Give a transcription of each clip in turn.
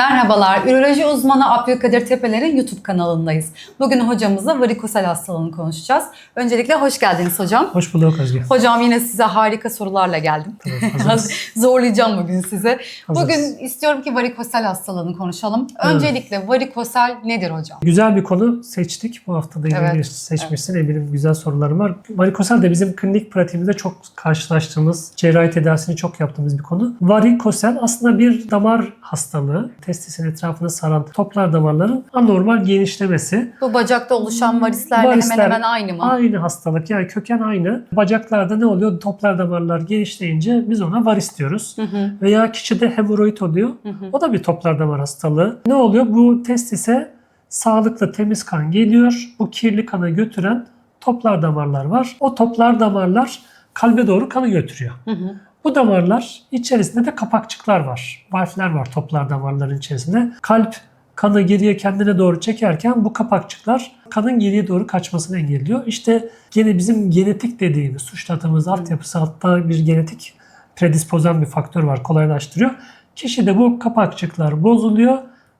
Merhabalar, üroloji uzmanı Abdülkadir Tepeler'in YouTube kanalındayız. Bugün hocamızla varikosel hastalığını konuşacağız. Öncelikle hoş geldiniz hocam. Hoş bulduk Özge. Hocam yine size harika sorularla geldim. Tamam. Zorlayacağım bugün size. Hazırız. Bugün istiyorum ki varikosel hastalığını konuşalım. Öncelikle varikosel nedir hocam? Güzel bir konu seçtik. Bu hafta da yine Evet, seçmişsin. Eminim güzel sorularım var. Varikosel de bizim klinik pratiğimizde çok karşılaştığımız, cerrahi tedavisini çok yaptığımız bir konu. Varikosel aslında bir damar hastalığı. Testisin etrafını saran toplar damarların anormal genişlemesi. Bu bacakta oluşan varislerle Varisler hemen hemen aynı mı? Aynı hastalık yani köken aynı. Bacaklarda ne oluyor? Toplar damarlar genişleyince biz ona varis diyoruz. Hı hı. Veya kişide hemoroid oluyor. Hı hı. O da bir toplar damar hastalığı. Ne oluyor? Bu testise sağlıklı temiz kan geliyor. Bu kirli kanı götüren toplar damarlar var. O toplar damarlar kalbe doğru kanı götürüyor. Hı hı. Bu damarlar içerisinde de kapakçıklar var. Valfler var toplar damarların içerisinde. Kalp kanı geriye kendine doğru çekerken bu kapakçıklar kanın geriye doğru kaçmasını engelliyor. İşte gene bizim genetik dediğimiz suçladığımız altyapısı hatta bir genetik predispozan bir faktör var kolaylaştırıyor. Kişide bu kapakçıklar bozuluyor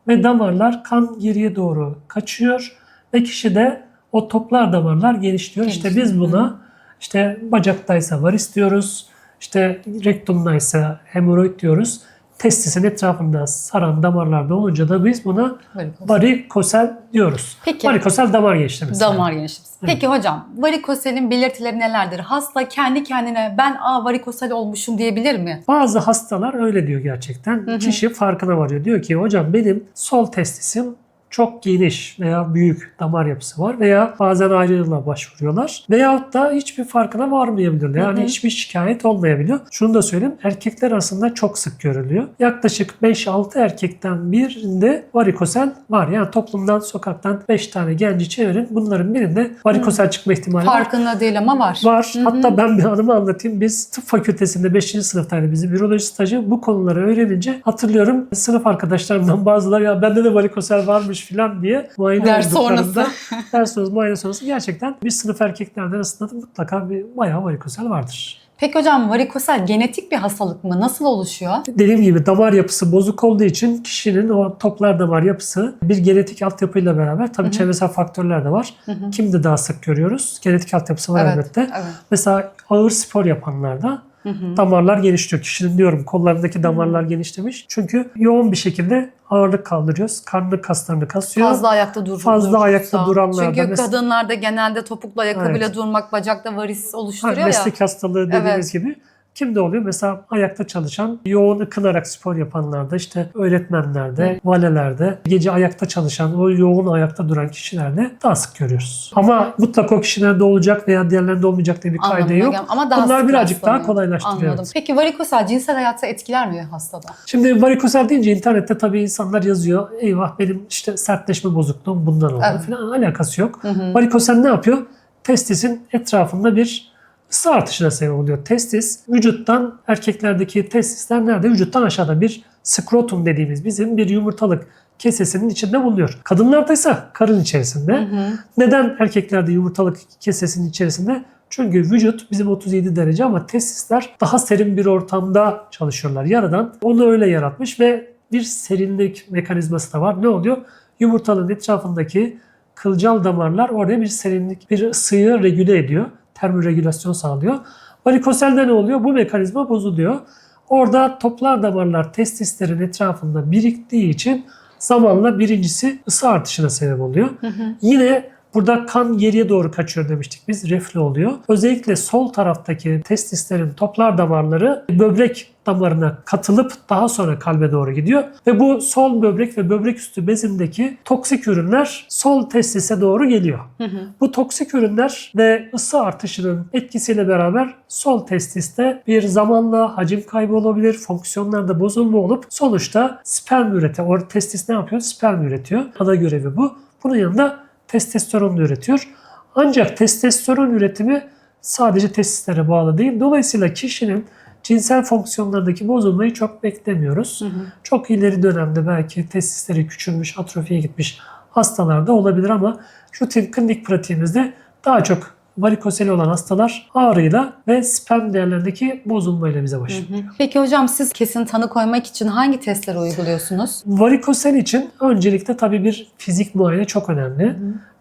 ve damarlar kan geriye doğru kaçıyor ve kişide o toplar damarlar genişliyor. İşte biz buna işte bacaktaysa varis diyoruz. İşte rektumdaysa hemoroid diyoruz. Testisin etrafında saran damarlarda olunca da biz buna Varikosel. varikosel diyoruz. Peki. Varikosel damar genişlemesi. Damar genişlemesi. Peki hocam, varikoselin belirtileri nelerdir? Hasta kendi kendine ben a varikosel olmuşum diyebilir mi? Bazı hastalar öyle diyor gerçekten. hı. Kişi farkına varıyor. Diyor ki hocam benim sol testisim çok geniş veya büyük damar yapısı var veya bazen ayrılığa başvuruyorlar. Veyahut da hiçbir farkına varmayabilirler. Yani Hı hı. hiçbir şikayet olmayabiliyor. Şunu da söyleyeyim erkekler arasında çok sık görülüyor. Yaklaşık 5-6 erkekten birinde varikosel var. Yani toplumdan sokaktan 5 tane genci çevirin. Bunların birinde varikosel çıkma ihtimali var. Farkında değil ama var. Var. Hı hı. Hatta ben bir anımı anlatayım. Biz tıp fakültesinde 5. sınıftaydı bizim biyoloji stajı. Bu konuları öğrenince hatırlıyorum sınıf arkadaşlarımdan bazıları ya bende de varikosel varmış filan diye muayene Ders sonrası. ders sonrası muayene sonrası gerçekten bir sınıf erkeklerden arasında da mutlaka bir bayağı varikosel vardır. Peki hocam varikosel genetik bir hastalık mı? Nasıl oluşuyor? Dediğim gibi damar yapısı bozuk olduğu için kişinin o toplar damar yapısı bir genetik altyapıyla beraber tabii çevresel faktörler de var. Kimde daha sık görüyoruz? Genetik altyapısı var Evet, elbette. evet. Mesela ağır spor yapanlarda Hı hı. damarlar genişliyor. Kişinin diyorum kollarındaki damarlar genişlemiş. Çünkü yoğun bir şekilde ağırlık kaldırıyoruz. Karnı kaslarını kasıyor. Fazla ayakta dur. Fazla ayakta duranlarda Çünkü kadınlarda genelde topuklu ayakkabıyla Evet. durmak bacakta varis Ha, oluşturuyor ya. meslek hastalığı dediğimiz Evet. gibi. Kimde oluyor? Mesela ayakta çalışan, yoğun ıkınarak spor yapanlarda, işte öğretmenlerde, valelerde, gece ayakta çalışan, o yoğun ayakta duran kişilerde daha sık görüyoruz. Ama mutlaka o kişilerde olacak veya diğerlerinde olmayacak diye bir kaydı Anlamına yok. Ama daha Bunlar sık birazcık daha kolaylaştırıyor. Anladım. Peki varikosel cinsel hayatı etkiler mi hastada? Şimdi varikosel deyince internette tabii insanlar yazıyor. Eyvah benim işte sertleşme bozukluğum bundan oldu Evet. falan. Alakası yok. Hı hı. Varikosel ne yapıyor? Testisin etrafında bir ısı artışına sebep oluyor. Testis vücuttan erkeklerdeki testisler nerede? Vücuttan aşağıda bir skrotum dediğimiz bizim bir yumurtalık kesesinin içinde bulunuyor. Kadınlarda ise karın içerisinde. Hı hı. Neden erkeklerde yumurtalık kesesinin içerisinde? Çünkü vücut bizim 37 derece ama testisler daha serin bir ortamda çalışıyorlar. Yaradan onu öyle yaratmış ve bir serinlik mekanizması da var. Ne oluyor? Yumurtalığın etrafındaki kılcal damarlar orada bir serinlik, bir ısıyı regüle ediyor. Termoregülasyon sağlıyor. Varikoselde ne oluyor? Bu mekanizma bozuluyor. Orada toplar damarlar testislerin etrafında biriktiği için zamanla birincisi ısı artışına sebep oluyor. Hı hı. Yine burada kan geriye doğru kaçıyor demiştik biz. Reflü oluyor. Özellikle sol taraftaki testislerin toplar damarları böbrek damarına katılıp daha sonra kalbe doğru gidiyor. Ve bu sol böbrek ve böbrek üstü bezindeki toksik ürünler sol testise doğru geliyor. Hı hı. Bu toksik ürünler ve ısı artışının etkisiyle beraber sol testiste bir zamanla hacim kaybı olabilir, fonksiyonlarda bozulma olup sonuçta sperm üretiyor. Orada testis ne yapıyor? Sperm üretiyor. Ana görevi bu. Bunun yanında testosteron üretiyor. Ancak testosteron üretimi sadece testislere bağlı değil. Dolayısıyla kişinin cinsel fonksiyonlarındaki bozulmayı çok beklemiyoruz. Hı hı. Çok ileri dönemde belki testisleri küçülmüş, atrofiye gitmiş hastalarda olabilir ama rutin klinik pratiğimizde daha çok varikoseli olan hastalar ağrıyla ve sperm değerlerindeki bozulmayla bize başlıyor. Peki hocam siz kesin tanı koymak için hangi testleri uyguluyorsunuz? Varikosel için öncelikle tabii bir fizik muayene çok önemli.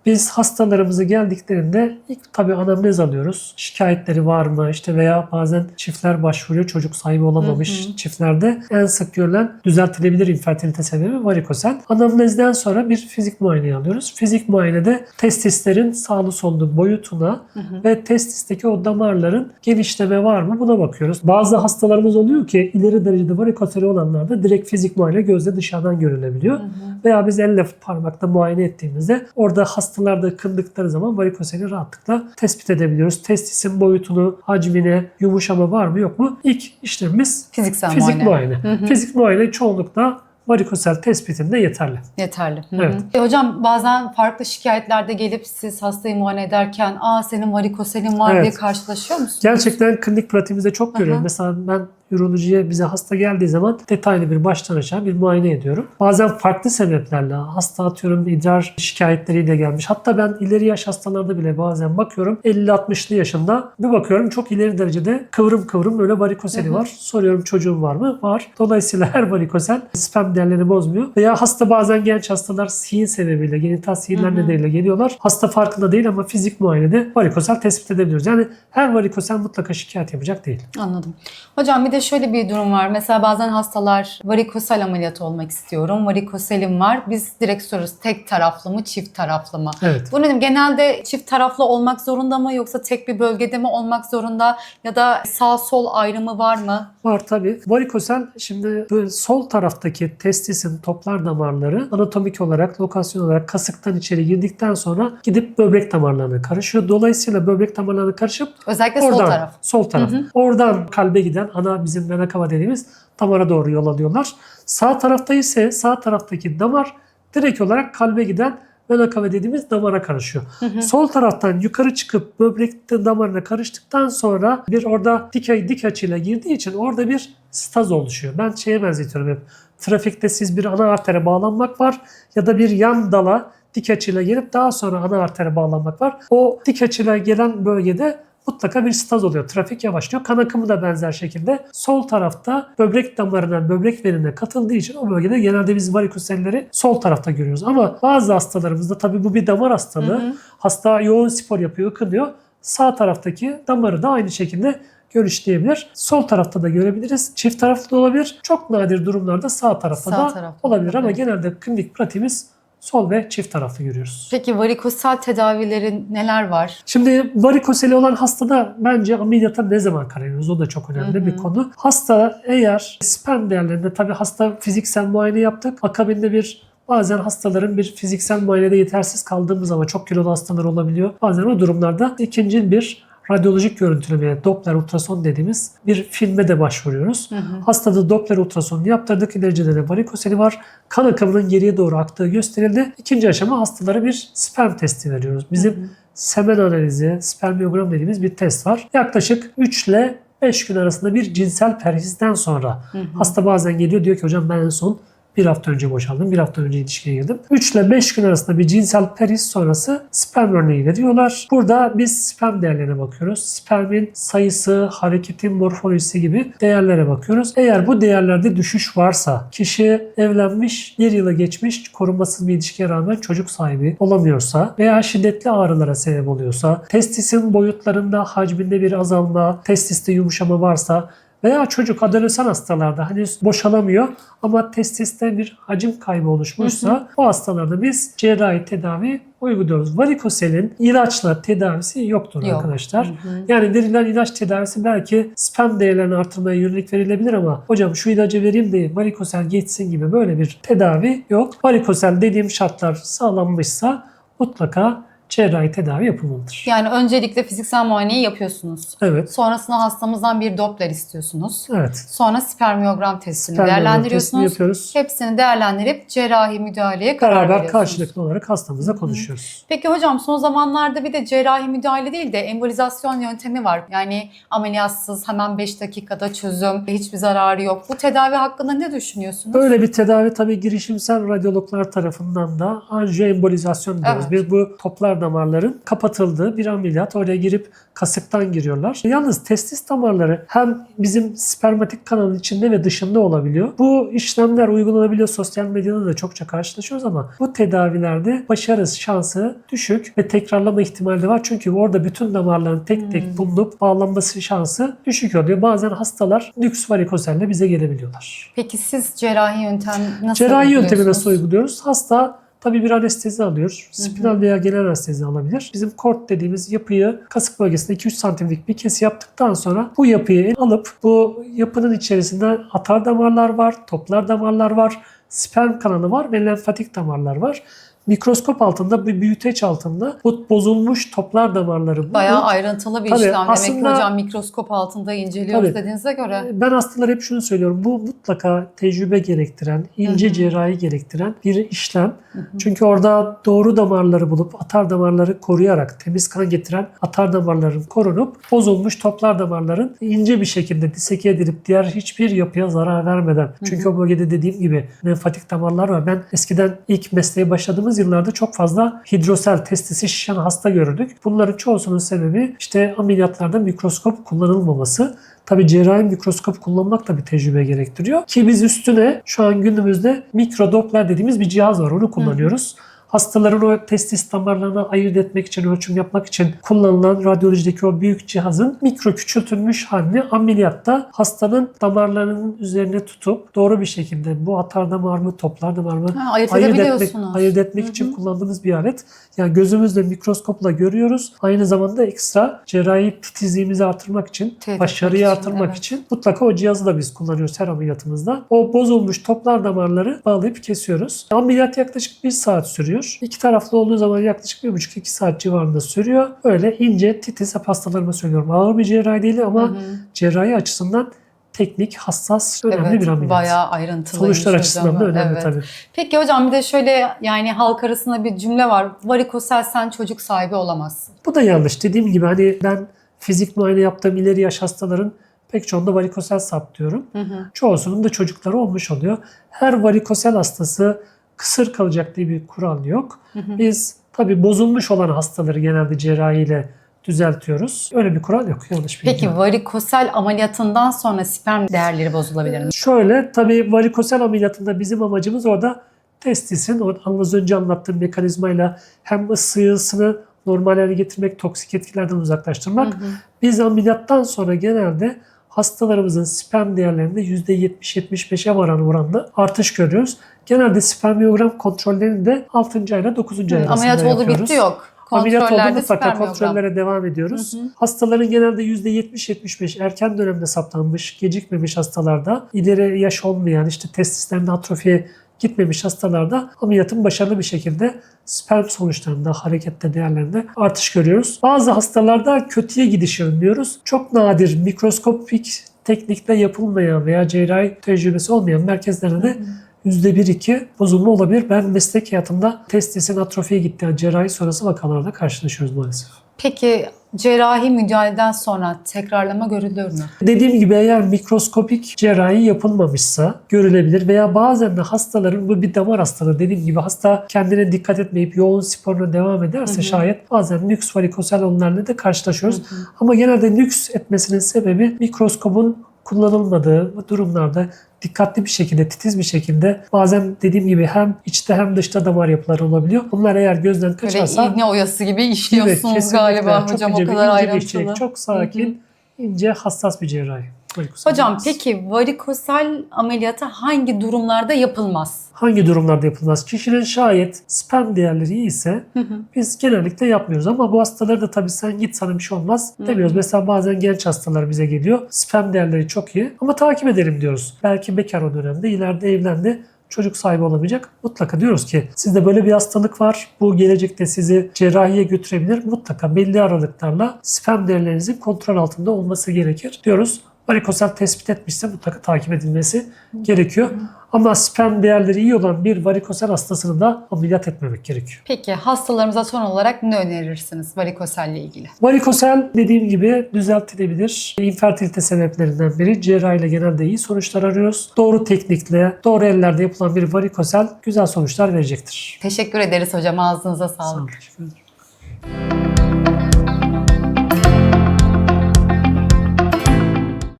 Biz hastalarımızı geldiklerinde ilk tabii anamnez alıyoruz. Şikayetleri var mı işte veya bazen çiftler başvuruyor çocuk sahibi olamamış Hı hı. çiftlerde en sık görülen düzeltilebilir infertilite sebebi varikosel. Anamnezden sonra bir fizik muayene alıyoruz. Fizik muayenede testislerin sağlı sollu boyutuna ve testisteki o damarların genişleme var mı buna bakıyoruz. Bazı hastalarımız oluyor ki ileri derecede varikoseli olanlarda direkt fizik muayene gözle dışarıdan görülebiliyor. Veya biz elle parmakla muayene ettiğimizde orada hastalarda ıkındıkları zaman varikoseli rahatlıkla tespit edebiliyoruz. Testisin boyutunu, hacmine, yumuşama var mı yok mu? İlk işlemimiz Fiziksel fizik muayene. muayene. Fizik muayene çoğunlukla varikosel tespitinde yeterli. Yeterli. Evet. E hocam bazen farklı şikayetlerde gelip siz hastayı muayene ederken aa senin varikoselin var Evet. diye karşılaşıyor musunuz? Gerçekten klinik pratiğimizde çok görüyorum. Mesela ben ürolojiye bize hasta geldiği zaman detaylı bir baştan aşağı bir muayene ediyorum. Bazen farklı sebeplerle hasta atıyorum idrar şikayetleriyle gelmiş. Hatta ben ileri yaş hastalarda bile bazen bakıyorum 50-60'lı yaşında bir bakıyorum çok ileri derecede kıvrım kıvrım böyle varikoseli var. Soruyorum çocuğum var mı? Var. Dolayısıyla her varikosel sperm değerlerini bozmuyor. Veya hasta bazen genç hastalar sihir sebebiyle, genital sihirler nedeniyle geliyorlar. Hasta farkında değil ama fizik muayenede varikosel tespit edebiliyoruz. Yani her varikosel mutlaka şikayet yapacak değil. Anladım. Hocam bir de şöyle bir durum var. Mesela bazen hastalar varikosel ameliyatı olmak istiyorum. Varikoselim var. Biz direkt soruyoruz tek taraflı mı çift taraflı mı? Evet. Bu nedir? Genelde çift taraflı olmak zorunda mı yoksa tek bir bölgede mi olmak zorunda ya da sağ sol ayrımı var mı? Var tabii. Varikosel şimdi böyle sol taraftaki testisin toplar damarları anatomik olarak, lokasyon olarak kasıktan içeri girdikten sonra gidip böbrek damarlarına karışıyor. Dolayısıyla böbrek damarlarına karışıp Özellikle sol oradan, taraf. Sol taraf. Oradan kalbe giden ana bizim cava dediğimiz damara doğru yol alıyorlar. Sağ tarafta ise sağ taraftaki damar direkt olarak kalbe giden cava dediğimiz damara karışıyor. Sol taraftan yukarı çıkıp böbrek damarına karıştıktan sonra bir orada dik, dik açıyla girdiği için orada bir staz oluşuyor. Ben şeye benzetiyorum hep. Trafikte siz bir ana artere bağlanmak var ya da bir yan dala dik açıyla gelip daha sonra ana artere bağlanmak var. O dik açıyla gelen bölgede mutlaka bir staz oluyor. Trafik yavaşlıyor. Kan akımı da benzer şekilde sol tarafta böbrek damarına, böbrek venine katıldığı için o bölgede genelde biz varikoselleri sol tarafta görüyoruz. Ama bazı hastalarımızda tabii bu bir damar hastalığı. Hasta yoğun spor yapıyor, ıkınıyor. Sağ taraftaki damarı da aynı şekilde görüşleyebilir. Sol tarafta da görebiliriz. Çift taraflı da olabilir. Çok nadir durumlarda sağ tarafta Sağ da tarafta olabilir ama genelde klinik pratiğimiz sol ve çift taraflı görüyoruz. Peki varikosel tedavilerin neler var? Şimdi varikoseli olan hastada bence ameliyata ne zaman kararıyoruz? O da çok önemli bir konu. Hasta eğer sperm değerlerinde tabii hasta fiziksel muayene yaptık. Akabinde bir bazen hastaların bir fiziksel muayenede yetersiz kaldığımız zaman çok kilolu hastalar olabiliyor. Bazen o durumlarda ikinci bir radyolojik görüntülemeye Doppler ultrason dediğimiz bir filme de başvuruyoruz. Hastada Doppler ultrasonu yaptırdık. İlericede de varikoseli var. Kan akımının geriye doğru aktığı gösterildi. İkinci aşama hastalara bir sperm testi veriyoruz. Bizim semen analizi, spermiyogram dediğimiz bir test var. Yaklaşık 3 ile 5 gün arasında bir cinsel perhizden sonra hasta bazen geliyor diyor ki hocam ben en son bir hafta önce boşaldım, bir hafta önce ilişkiye girdim. 3 ile 5 gün arasında bir cinsel periz sonrası sperm örneği veriyorlar. Burada biz sperm değerlerine bakıyoruz. Spermin sayısı, hareketin morfolojisi gibi değerlere bakıyoruz. Eğer bu değerlerde düşüş varsa, kişi evlenmiş, bir yıla geçmiş, korunmasız bir ilişkiye rağmen çocuk sahibi olamıyorsa veya şiddetli ağrılara sebep oluyorsa, testisin boyutlarında, hacminde bir azalma, testiste yumuşama varsa veya çocuk adolesan hastalarda henüz boşalamıyor ama testiste bir hacim kaybı oluşmuşsa o hastalarda biz cerrahi tedavi uyguluyoruz. Varikoselin ilaçla tedavisi yoktur Yok. arkadaşlar. Yani verilen ilaç tedavisi belki sperm değerlerini artırmaya yönelik verilebilir ama hocam şu ilacı vereyim de varikosel geçsin gibi böyle bir tedavi yok. Varikosel dediğim şartlar sağlanmışsa mutlaka cerrahi tedavi yapılmalıdır. Yani öncelikle fiziksel muayeneyi yapıyorsunuz. Evet. Sonrasında hastamızdan bir Doppler istiyorsunuz. Evet. Sonra spermiyogram testini Spermiyogram değerlendiriyorsunuz. testini yapıyoruz. Hepsini değerlendirip cerrahi müdahaleye karar Beraber veriyorsunuz. karşılıklı olarak hastamızla konuşuyoruz. Peki hocam son zamanlarda bir de cerrahi müdahale değil de embolizasyon yöntemi var. Yani ameliyatsız hemen 5 dakikada çözüm, hiçbir zararı yok. Bu tedavi hakkında ne düşünüyorsunuz? Böyle bir tedavi tabii girişimsel radyologlar tarafından da anjiyoembolizasyon diyoruz. Evet. Biz bu toplar toplar damarların kapatıldığı bir ameliyat. Oraya girip kasıktan giriyorlar. Yalnız testis damarları hem bizim spermatik kanalın içinde ve dışında olabiliyor. Bu işlemler uygulanabiliyor. Sosyal medyada da çokça karşılaşıyoruz ama bu tedavilerde başarı şansı düşük ve tekrarlama ihtimali de var. Çünkü orada bütün damarların tek tek bulunup bağlanması şansı düşük oluyor. Bazen hastalar lüks varikoselle bize gelebiliyorlar. Peki siz cerrahi yöntem nasıl Cerrahi yöntemi uyguluyorsunuz? nasıl uyguluyoruz? Hasta tabii bir anestezi alıyor. Spinal veya genel anestezi alabilir. Bizim kort dediğimiz yapıyı kasık bölgesinde 2-3 santimlik bir kesi yaptıktan sonra bu yapıyı alıp bu yapının içerisinde atar damarlar var, toplar damarlar var, sperm kanalı var ve lenfatik damarlar var. Mikroskop altında, bir büyüteç altında bu bozulmuş toplar damarları Bayağı ayrıntılı bir Tabii, işlem. Demek ki aslında- hocam mikroskop altında inceliyoruz Tabii. dediğinize göre. Ben hastalara hep şunu söylüyorum. Bu mutlaka tecrübe gerektiren, ince Hı hı. cerrahi gerektiren bir işlem. Çünkü orada doğru damarları bulup atar damarları koruyarak temiz kan getiren atar damarların korunup bozulmuş toplar damarların ince bir şekilde diseke edilip diğer hiçbir yapıya zarar vermeden. Çünkü o bölgede dediğim gibi lenfatik damarlar var. Ben eskiden ilk mesleğe başladığımız yıllarda çok fazla hidrosel testisi şişen hasta görürdük. Bunların çoğusunun sebebi işte ameliyatlarda mikroskop kullanılmaması. Tabi cerrahi mikroskop kullanmak da bir tecrübe gerektiriyor. Ki biz üstüne şu an günümüzde mikrodoppler dediğimiz bir cihaz var. Onu kullanıyoruz. Hastaların o testis damarlarını ayırt etmek için, ölçüm yapmak için kullanılan radyolojideki o büyük cihazın mikro küçültülmüş halini ameliyatta hastanın damarlarının üzerine tutup doğru bir şekilde bu atar damar mı, toplar damar mı Ha, ayırt ayırt etmek, ayırt etmek için kullandığımız bir alet. Yani gözümüzle mikroskopla görüyoruz. Aynı zamanda ekstra cerrahi titizliğimizi artırmak için, Tetkik başarıyı için, artırmak evet. için mutlaka o cihazı da biz kullanıyoruz her ameliyatımızda. O bozulmuş toplar damarları bağlayıp kesiyoruz. Ameliyat yaklaşık bir saat sürüyor. İki taraflı olduğu zaman yaklaşık bir buçuk iki saat civarında sürüyor. Öyle ince titiz hastalarıma söylüyorum. Ağır bir cerrahi değil ama Hı hı. cerrahi açısından teknik, hassas, önemli evet, bir ameliyat. bayağı ayrıntılı. Sonuçlar açısından da önemli evet. tabii. Peki hocam bir de şöyle yani halk arasında bir cümle var. Varikosel sen çocuk sahibi olamazsın. Bu da yanlış. Dediğim gibi hani ben fizik muayene yaptığım ileri yaş hastaların pek çoğunda varikosel saptıyorum. Hı hı. Çoğusunun da çocukları olmuş oluyor. Her varikosel hastası kısır kalacak diye bir kural yok. Biz tabii bozulmuş olan hastaları genelde cerrahiyle düzeltiyoruz. Öyle bir kural yok. Yanlış bilgi. Peki varikosel ameliyatından sonra sperm değerleri bozulabilir mi? Şöyle tabii varikosel ameliyatında bizim amacımız orada testisin o az önce anlattığım mekanizmayla hem ısısını normal hale getirmek, toksik etkilerden uzaklaştırmak. Biz ameliyattan sonra genelde hastalarımızın sperm değerlerinde %70-75'e varan oranda artış görüyoruz. Genelde spermiyogram kontrollerini de 6. ayla 9. ay arasında Ameliyat oldu yapıyoruz. bitti yok. Ameliyat oldu mutlaka kontrollere devam ediyoruz. Hastaların genelde %70-75 erken dönemde saptanmış, gecikmemiş hastalarda, ileri yaş olmayan işte testislerinde atrofiye gitmemiş hastalarda ameliyatın başarılı bir şekilde sperm sonuçlarında, harekette değerlerinde artış görüyoruz. Bazı hastalarda kötüye gidiş diyoruz. Çok nadir mikroskopik teknikle yapılmayan veya cerrahi tecrübesi olmayan merkezlerde de %1-2 bozulma olabilir. Ben meslek hayatımda testisin atrofiye gittiği cerrahi sonrası vakalarla karşılaşıyoruz maalesef. Peki cerrahi müdahaleden sonra tekrarlama görülür mü? Dediğim gibi eğer mikroskopik cerrahi yapılmamışsa görülebilir veya bazen de hastaların bu bir damar hastalığı dediğim gibi hasta kendine dikkat etmeyip yoğun sporuna devam ederse şayet bazen nüks varikosel onlarla da karşılaşıyoruz. Ama genelde nüks etmesinin sebebi mikroskopun kullanılmadığı durumlarda dikkatli bir şekilde, titiz bir şekilde bazen dediğim gibi hem içte hem dışta damar yapıları olabiliyor. Bunlar eğer gözden Böyle kaçarsa iğne oyası gibi işliyorsunuz kesinlikle galiba çok hocam o ince bir- kadar ince ayrıntılı. çok sakin, ince, hassas bir cerrahi. Varikosel Hocam cerrahisi. peki varikosel ameliyatı hangi durumlarda yapılmaz? Hangi durumlarda yapılmaz? Kişinin şayet sperm değerleri iyi ise biz genellikle yapmıyoruz ama bu hastaları da tabii sen git sana bir şey olmaz demiyoruz. Mesela bazen genç hastalar bize geliyor. Sperm değerleri çok iyi ama takip edelim diyoruz. Belki bekar o dönemde ileride evlendi çocuk sahibi olamayacak. Mutlaka diyoruz ki sizde böyle bir hastalık var. Bu gelecekte sizi cerrahiye götürebilir. Mutlaka belli aralıklarla sperm değerlerinizin kontrol altında olması gerekir diyoruz. Varikosel tespit etmişse mutlaka takip edilmesi gerekiyor. Ama sperm değerleri iyi olan bir varikosel hastasını da ameliyat etmemek gerekiyor. Peki hastalarımıza son olarak ne önerirsiniz varikoselle ilgili? Varikosel dediğim gibi düzeltilebilir. İnfertilite sebeplerinden biri. Cerrahiyle genelde iyi sonuçlar arıyoruz. Doğru teknikle, doğru ellerde yapılan bir varikosel güzel sonuçlar verecektir. Teşekkür ederiz hocam ağzınıza Sağ sağlık. olun. Ederim. Hoşçakalın.